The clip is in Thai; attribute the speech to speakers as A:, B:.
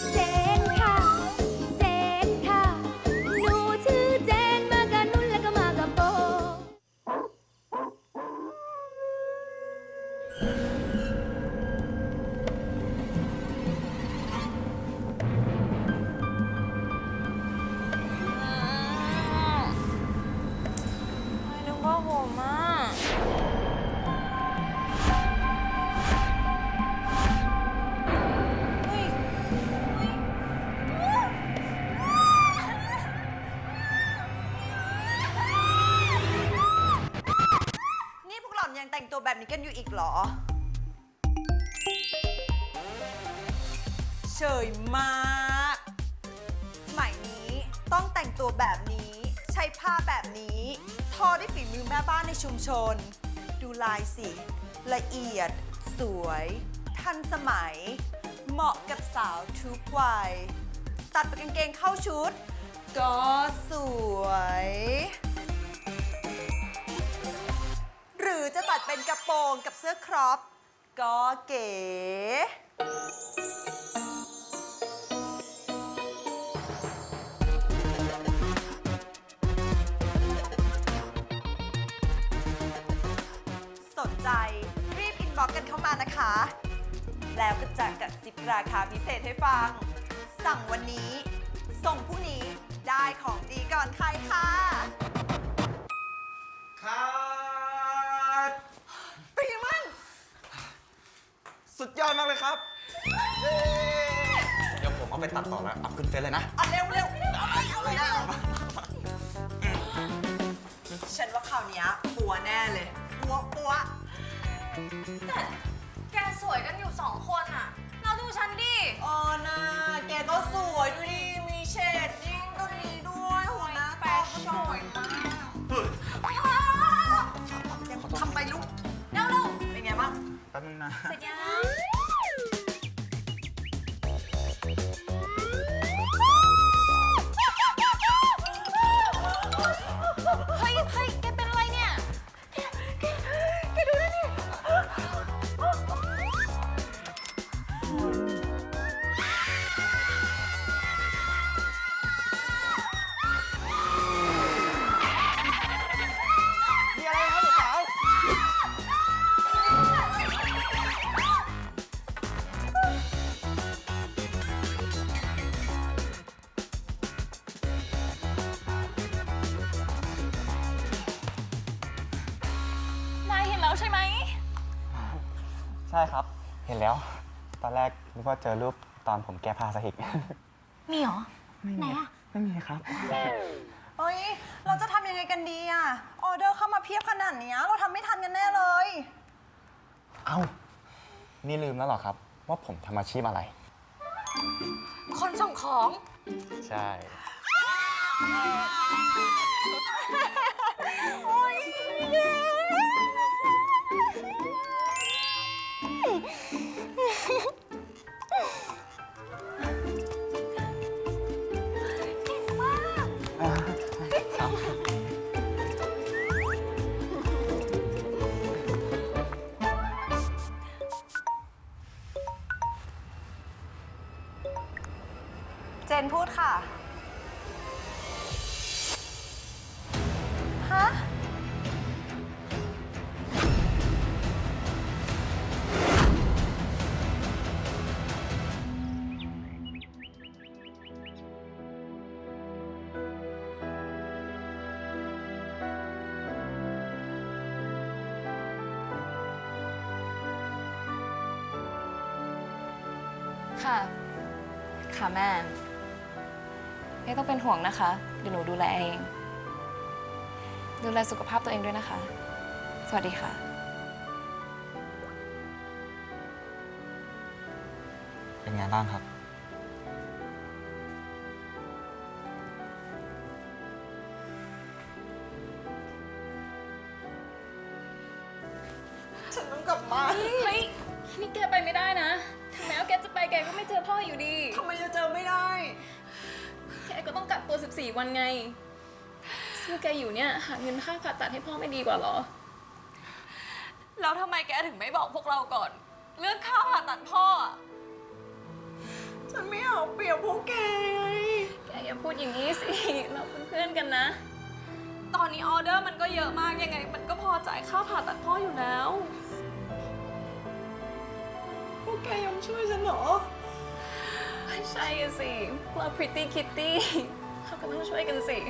A: เจนค่ะ เจนค่ะ หนูชื่อเจนมากับนุ่นแล้วก็มากับโบ
B: ไม่นึกว่าผมอะ
C: นี้กันอยู่อีกเหรอ เฉยมากสมัยนี้ต้องแต่งตัวแบบนี้ ใช้ผ้าแบบนี้ ทอด้วยฝีมือแม่บ้านในชุมชน ดูลายสิ ละเอียด สวย ทันสมัย เหมาะกับสาวทุกวัย ตัดเป็นกางเกงเข้าชุด ก็สวย รอปก็เก๋ สนใจรีบอินบ็อกกันเข้ามานะคะ แล้วก็จะกัดซิบราคาพิเศษให้ฟัง สั่งวันนี้ ส่งพรุ่งนี้ได้ของดีก่อนใครค่ะ
D: คัด
C: เป็นยังไงบ้าง
D: สุด ยอดมากเลยครับเย้เดี๋ยวผมเอาไปตัดต่อแล้วอัพขึ้นเฟซเลยนะ
C: เอาเร็วเร็วเอาไปเอาเลยนะฉันว่าข่าวเนี้ยปัวแน่เลยปัวปัว
B: แต่แกสวยกันอยู่สองคนอะเราดูฉันดิ
C: เออนะแกก็สวยดูดิมีเชดดิ้งก็ดีด้วยหัวหน้าแปะก็สวยมากทำไปลูก
B: เร็วเร็ว
C: เป็นไงบ้าง
D: แป๊บนึงนะ
B: เสร็จยัง
D: ใช่ครับ เห็นแล้ว ตอนแรกนึกว่าเจอรูปตอนผมแก้ผ้าซะอีก
B: มีเหรอ ไหนอะ
D: ไม่มีครับ
C: เฮ้ย เราจะทำยังไงกันดีอะออเดอร์เข้ามาเพียบขนาดเนี้ยเราทำไม่ทันกันแน่เลย
D: เอ้า นี่ลืมแล้วเหรอครับ ว่าผมทำอาชีพอะไร
B: คนส่งของ
D: ใช่
C: เจนพูดค่ะ ฮะ
B: ค่ะ ค่ะแม่ ไม่ต้องเป็นห่วงนะคะ เดี๋ยวหนูดูแลเอง ดูแลสุขภาพตัวเองด้วยนะคะ สวัสดีค่ะ
D: เป็นไงบ้างครับ
C: ฉันต้องกลับบ้าน
B: เฮ้ยนี่แกไปไม่ได้นะ ถึงแม้ว่าแกจะไปแกก็ไม่เจอพ่ออยู่ดี
C: ทำไมจะเจอไม่ได้
B: แกก็ต้องกักตัว 14 วันไงซึ่งแกอยู่เนี่ย หาเงินค่าผ่าตัดให้พ่อไม่ดีกว่าเหรอ แล้วทำไมแกถึงไม่บอกพวกเราก่อน เรื่องค่าผ่าตัดพ่ออะ
C: ฉันไม่อยากพวกแกไง
B: แกอย่าพูดอย่างนี้สิ เราเป็นเพื่อนกันนะ ตอนนี้ออเดอร์มันก็เยอะมากยังไง มันก็พอจ่ายค่าผ่าตัดพ่ออยู่แล้ว
C: พวกแกยอมช่วยฉันเหรอ
B: ใช่อะสิเรา Pretty Kitty เราก็ต้องช่วยกันสิ
C: เ